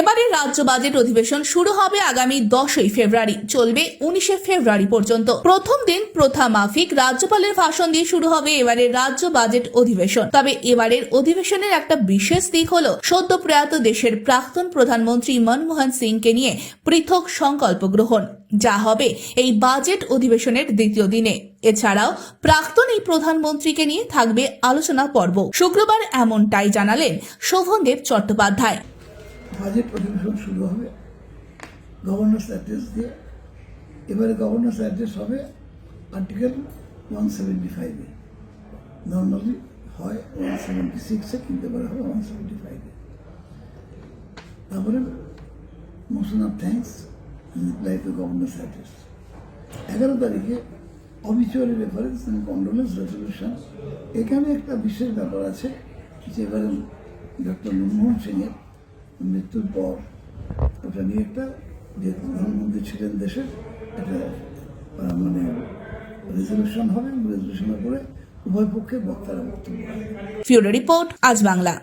এবারে রাজ্য বাজেট অধিবেশন শুরু হবে আগামী দশই ফেব্রুয়ারি। চলবে উনিশে ফেব্রুয়ারি পর্যন্ত। প্রথম দিন প্রথা মাফিক রাজ্যপালের ভাষণ দিয়ে শুরু হবে এবারের রাজ্য বাজেট অধিবেশন। তবে এবারের অধিবেশনের একটা বিশেষ দিক হলো, সদ্য প্রয়াত দেশের প্রাক্তন প্রধানমন্ত্রী মনমোহন সিংকে নিয়ে পৃথক সংকল্প গ্রহণ। যা হবে এই বাজেট অধিবেশনের দ্বিতীয় দিনে। এছাড়াও প্রাক্তন এই প্রধানমন্ত্রীকে নিয়ে থাকবে আলোচনা পর্ব। শুক্রবার এমনটাই জানালেন শোভনদেব চট্টোপাধ্যায়। বাজেট অধিবেশন শুরু হবে। গভর্নর্স অ্যাড্রেস দিয়ে। এবারে গভর্নর্স অ্যাড্রেস হবে আর্টিকেল ওয়ান সেভেন্টি ফাইভে নর্মালি হয় ওয়ান সেভেন্টি সিক্সে কিন্তু এবারে হবে ওয়ান সেভেন্টি ফাইভে তারপরে motion of thanks reply to governor's address এগারো তারিখে obituary reference and condolence resolution এখানে একটা বিশেষ ব্যাপার আছে যে এবারে ডক্টর মনমোহন সিংয়ের মৃত্যুর পর ওটা নিয়ে একটা যে প্রধানমন্ত্রী ছিলেন দেশের একটা মানে রেজলিউশন হবে রেজলিউশনের পরে উভয় পক্ষে বক্তারা বক্তব্য রিপোর্ট আজ বাংলা।